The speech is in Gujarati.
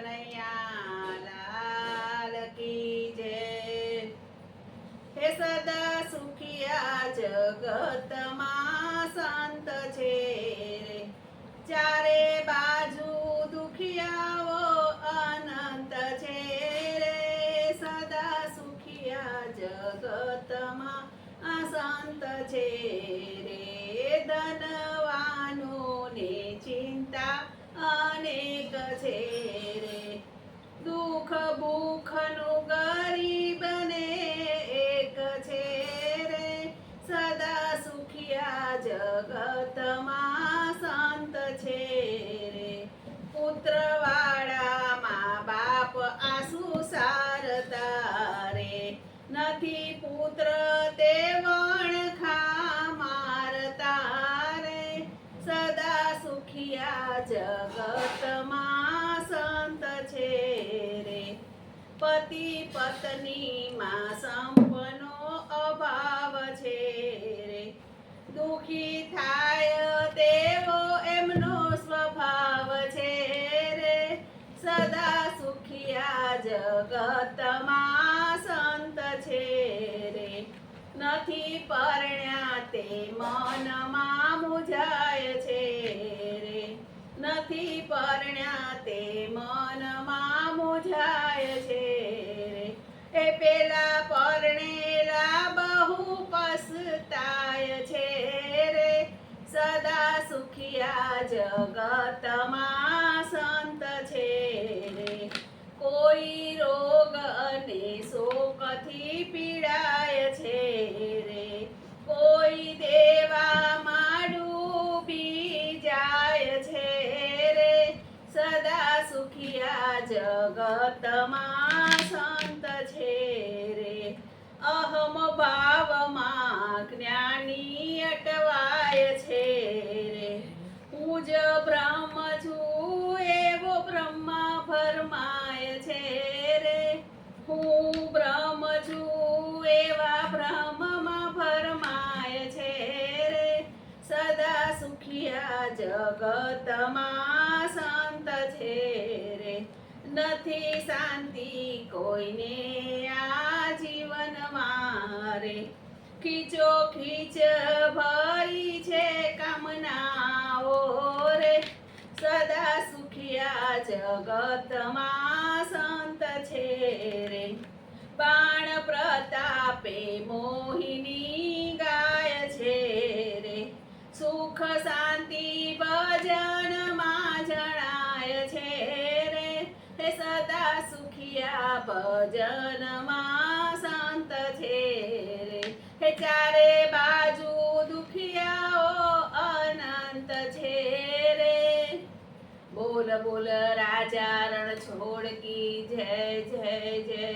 કનૈયા અનંત છે સદા સુખિયા જગતમાં આ છે રે. ધનવાનોને ચિંતા અનેક છે. નથી પુત્ર તે વણખા મારતા રે સદા સુખિયા જગતમાં સંત છે રે. પતિ પત્નીમાં સંપનો અભાવ છે રે. દુખી થાય તેવો એમનો સ્વભાવ છે રે. સદા સુખિયા જગતમાં નથી પરણ્યા તે મનમાં મુજાય છે રે. નથી પરણ્યા તે મનમાં મુજાય છે રે. એ પેલા પરણેલા બહુ પસતાય છે રે. સદા સુખિયા જગતમાં જગતમાં સંત છે રે. અહમ ભાવમાં જ્ઞાની અટવાય છે રે. હું બ્રહ્મ છું, એવો બ્રહ્મ ભરમાય છે રે. હું બ્રહ્મ છું, એવા બ્રહ્મમાં ભરમાય છે રે. સદા સુખિયા જગતમાં નથી શાંતિ કોઈને આ જીવનમાં રે ખીચો ખીચ ભરી છે કામનાઓ રે. સદા સુખિયા જગતમાં સંત છે રે. બાણ પ્રતાપે મોહિની ગાય છે રે. સુખ શાંતિ સુખિયા ભજનમાં સંત છે રે. હે ચારે બાજુ દુખિયાઓ અનંત છે બોલ બોલ રાજા રણ છોડ કી જય જય જય.